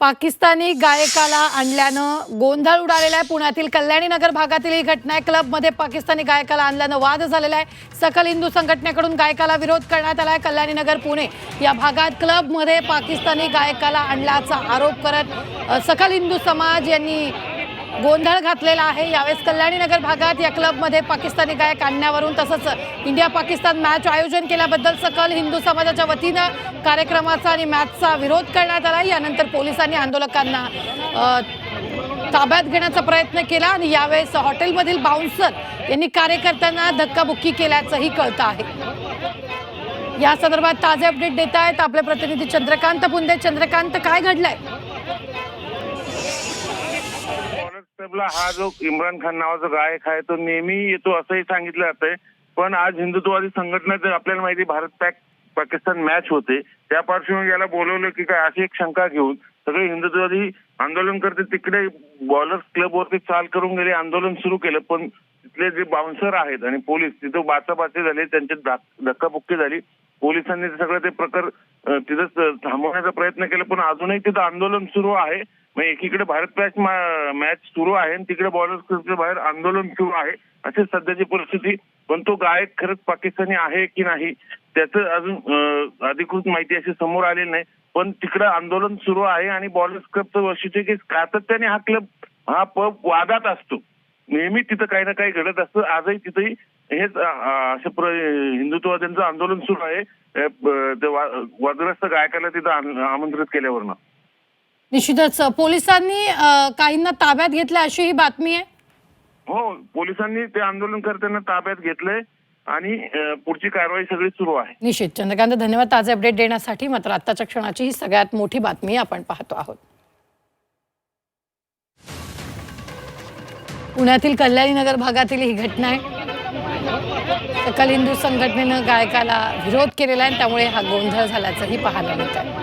पाकिस्तानी गायकाला आणल्यानं गोंधळ उडालेला आहे. पुण्यातील कल्याणी नगर भागातील ही घटना आहे. क्लबमध्ये पाकिस्तानी गायकाला आणल्यानं वाद झालेला आहे. सकल हिंदू संघटनेकडून गायकाला विरोध करण्यात आला आहे. कल्याणी नगर पुणे या भागात क्लबमध्ये पाकिस्तानी गायकाला आणल्याचा आरोप करत सकल हिंदू समाज यांनी गोंधळ घातलेला आहे. यावेळेस कल्याणीनगर भागात या क्लबमध्ये पाकिस्तानी गायक आणण्यावरून तसंच इंडिया पाकिस्तान मॅच आयोजन केल्याबद्दल सकल हिंदू समाजाच्या वतीनं कार्यक्रमाचा आणि मॅचचा विरोध करण्यात आला. यानंतर पोलिसांनी आंदोलकांना ताब्यात घेण्याचा प्रयत्न केला आणि यावेळेस हॉटेलमधील बाउन्सर यांनी कार्यकर्त्यांना धक्काबुक्की केल्याचंही कळतं आहे. या संदर्भात ताजे अपडेट देत आहेत आपले प्रतिनिधी चंद्रकांत पुंदे. चंद्रकांत काय घडलंय? कॉन्स्टेबल हा जो इम्रान खान नावाचा गायक आहे तो नेहमी येतो असंही सांगितलं जातंय. पण आज हिंदुत्ववादी संघटनेत आपल्याला माहिती भारत पॅक पाकिस्तान मॅच होते. त्या पार्श्वभूमीवर याला बोलवलं की काय अशी एक शंका घेऊन सगळे हिंदुत्ववादी आंदोलन करते. तिकडे बॉलर्स क्लबवरती चाल करून गेले आंदोलन सुरू केलं. पण तिथले जे बाउन्सर आहेत आणि पोलीस तिथं बाचाबाची झाले त्यांची धक्काबुक्की झाली. पोलिसांनी सगळं ते प्रकार तिथं थांबवण्याचा प्रयत्न केला. पण अजूनही तिथं आंदोलन सुरू आहे. मग एकीकडे भारत मॅच मॅच सुरू आहे आणि तिकडे बॉलर्स क्लबच्या बाहेर आंदोलन सुरू आहे. अशी सध्याची परिस्थिती. पण तो गायक खरंच पाकिस्तानी आहे की नाही त्याचं अजून अधिकृत माहिती अशी समोर आलेली नाही. पण तिकडं आंदोलन सुरू आहे आणि बॉलर्स क्लबचं वैशिष्ट्य की सातत्याने हा क्लब हा पब वादात असतो. नेहमी तिथं काही ना काही घडत असतं. आजही तिथेही हेच अ, अशा प्र- हिंदुत्ववाद्यांचं आंदोलन सुरू आहे. वादग्रस्त गायकाला तिथं आमंत्रित केल्यावरनं. निश्चितच. पोलिसांनी काहींना ताब्यात घेतलं अशी ही बातमी आहे? हो पोलिसांनी ते आंदोलनकर्त्यांना ताब्यात घेतलंय आणि पुढची कारवाई सगळी सुरू आहे. निश्चित. चंद्रकांत धन्यवाद. ताजे अपडेट देण्यासाठी मात्र आत्ताच्या क्षणाची ही सगळ्यात मोठी बातमी आपण पाहतो आहोत. पुण्यातील कल्याणी नगर भागातील ही घटना आहे. सकल हिंदू संघटनेनं गायकाला विरोध केलेला आहे त्यामुळे हा गोंधळ झाल्याचंही पाहायला मिळत आहे